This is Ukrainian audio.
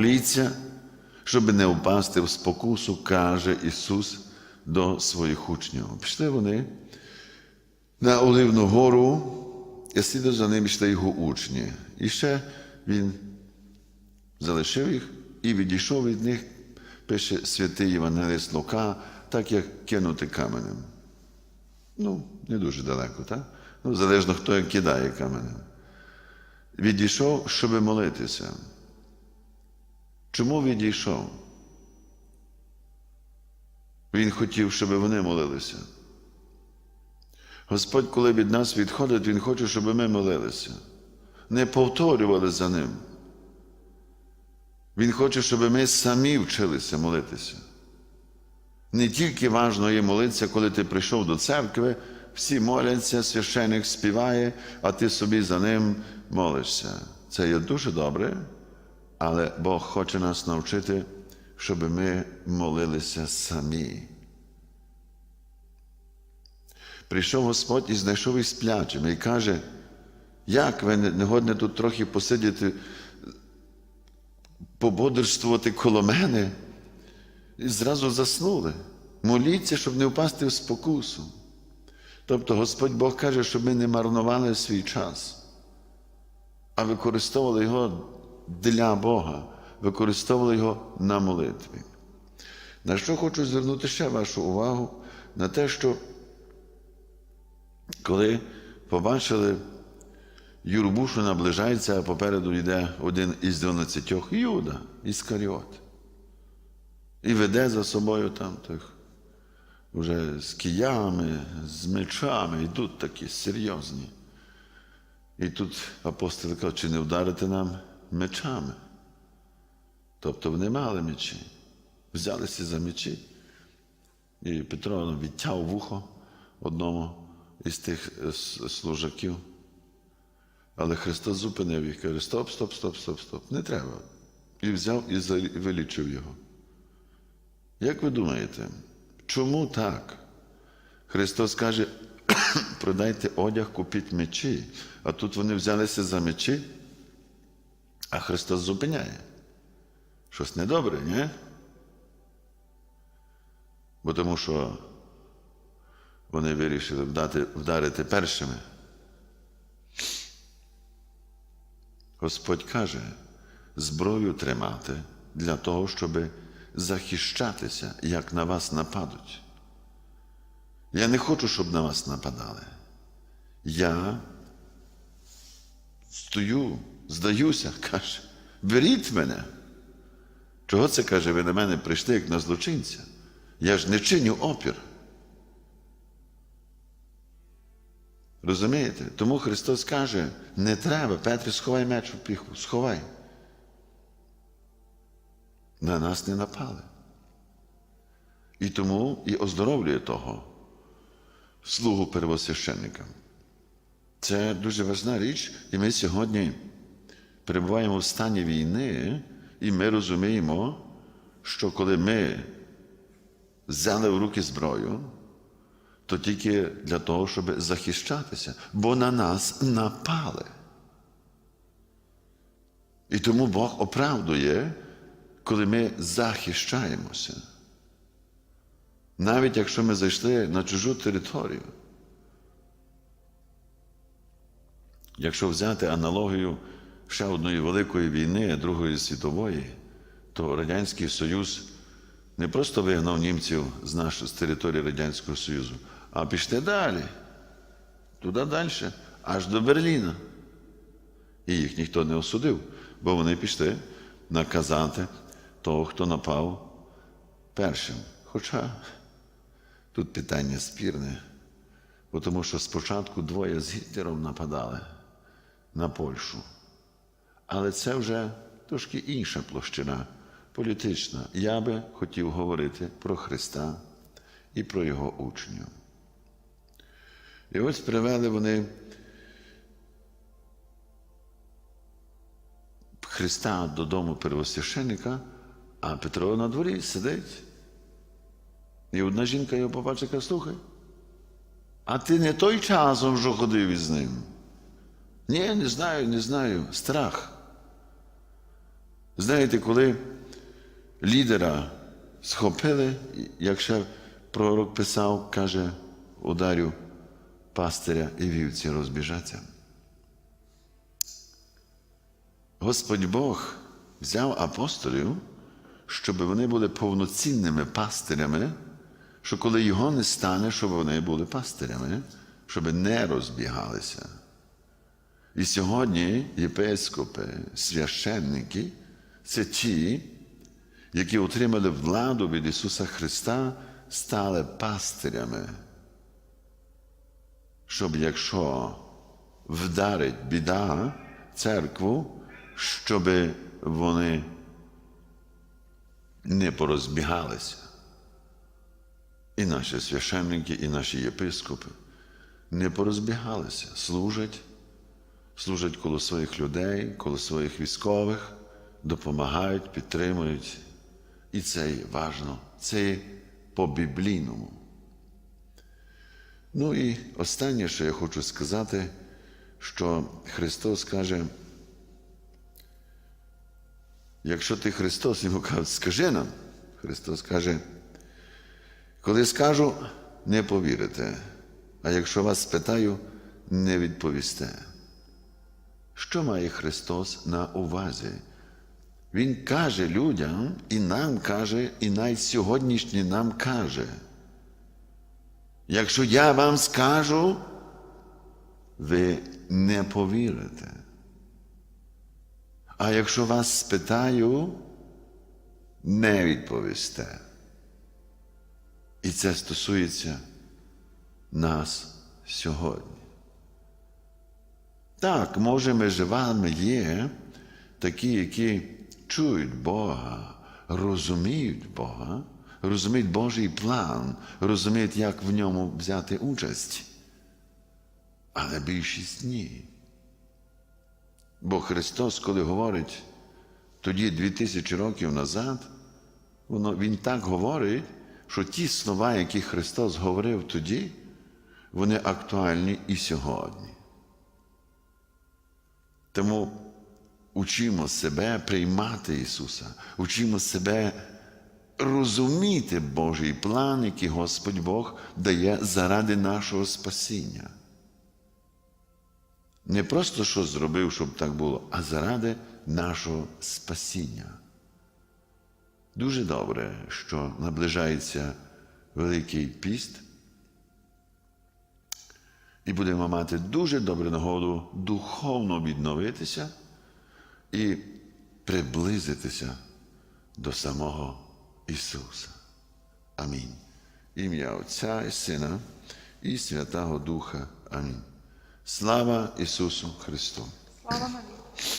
моліться, щоб не впасти в спокусу, каже Ісус до своїх учнів. Пішли вони на Оливну гору, і слідом за ним йшли його учні. І ще він залишив їх і відійшов від них, пише святий Євангелист Лука, так як кинути каменем. Ну, не дуже далеко, так? Ну, залежно, хто як кидає каменем. Відійшов, щоб молитися. Чому відійшов? Він хотів, щоб вони молилися. Господь, коли від нас відходить, Він хоче, щоб ми молилися, не повторювали за Ним. Він хоче, щоб ми самі вчилися молитися. Не тільки важно є молитися, коли ти прийшов до церкви, всі моляться, священик співає, а ти собі за ним молишся. Це є дуже добре, але Бог хоче нас навчити, щоб ми молилися самі. Прийшов Господь і знайшов їх сплячими і каже, як ви не годне тут трохи посидіти, пободрствувати коло мене? І зразу заснули. Моліться, щоб не впасти в спокусу. Тобто Господь Бог каже, щоб ми не марнували свій час, а використовували його для Бога, використовували його на молитві. На що хочу звернути ще вашу увагу? На те, що коли побачили юрбу, що наближається, а попереду йде один із дванадцятьох Юда, Іскаріот. І веде за собою там тих вже з киями, з мечами, йдуть такі серйозні. І тут апостоли кажуть, чи не вдарити нам мечами? Тобто вони мали мечі, взялися за мечі. І Петро відтяв вухо одному із тих е, служаків. Але Христос зупинив їх, каже, стоп, стоп, стоп, стоп, стоп. Не треба. І взяв і вилічив його. Як ви думаєте, чому так? Христос каже, продайте одяг, купіть мечі, а тут вони взялися за мечі, а Христос зупиняє. Щось недобре, ні? Бо тому що вони вирішили вдати, вдарити першими. Господь каже, зброю тримати для того, щоб захищатися, як на вас нападуть. Я не хочу, щоб на вас нападали. Я стою, здаюся, каже, беріть мене. Чого це каже, ви на мене прийшли, як на злочинця? Я ж не чиню опір. Розумієте? Тому Христос каже, не треба, Петре, сховай меч у піху, сховай. На нас не напали. І тому і оздоровлює того слугу первосвященника. Це дуже важна річ, і ми сьогодні перебуваємо в стані війни, і ми розуміємо, що коли ми взяли в руки зброю, то тільки для того, щоб захищатися, бо на нас напали. І тому Бог оправдує, коли ми захищаємося. Навіть якщо ми зайшли на чужу територію. Якщо взяти аналогію ще одної великої війни, Другої світової, то Радянський Союз не просто вигнав німців з нашої з території Радянського Союзу, а пішли далі, туди далі, аж до Берліна. І їх ніхто не осудив, бо вони пішли наказати того, хто напав першим. Хоча тут питання спірне, бо тому що спочатку двоє з Гітлером нападали на Польщу. Але це вже трошки інша площина політична. Я би хотів говорити про Христа і про Його учнів. І ось привели вони Христа додому первосвященника, а Петро на дворі сидить. І одна жінка його побачить, каже, слухай, а ти не той часом вже ходив із ним? Ні, не знаю, не знаю. Страх. Знаєте, коли лідера схопили, як ще пророк писав, каже, ударю пастиря і вівці розбіжаться. Господь Бог взяв апостолів, щоб вони були повноцінними пастирями, що коли його не стане, щоб вони були пастирями, щоб не розбігалися. І сьогодні єпископи, священники це ті, які отримали владу від Ісуса Христа, стали пастирями. Щоб якщо вдарить біда церкву, щоб вони не порозбігалися. І наші священники, і наші єпископи не порозбігалися, служать, служать коло своїх людей, коло своїх військових, допомагають, підтримують. І це є важно, це є по-біблійному. Ну і останнє, що я хочу сказати, що Христос каже, якщо ти Христос, йому кажуть, скажи нам, Христос каже, коли скажу, не повірите, а якщо вас спитаю, не відповісте. Що має Христос на увазі? Він каже людям, і нам каже, і навіть сьогоднішній нам каже. Якщо я вам скажу, ви не повірите. А якщо вас спитаю, не відповісте. І це стосується нас сьогодні. Так, може, між вами є такі, які чують Бога, розуміють Бога, розуміють Божий план, розуміють, як в ньому взяти участь. Але більшість ні. Бо Христос, коли говорить тоді, дві тисячі років назад, воно, Він так говорить, що ті слова, які Христос говорив тоді, вони актуальні і сьогодні. Тому учимо себе приймати Ісуса, учимо себе розуміти Божий план, який Господь Бог дає заради нашого спасіння. Не просто що зробив, щоб так було, а заради нашого спасіння. Дуже добре, що наближається Великий піст, і будемо мати дуже добру нагоду духовно відновитися і приблизитися до самого Ісуса. Амінь. Ім'я Отця і Сина і Святого Духа. Амінь. Слава Ісусу Христу! Слава.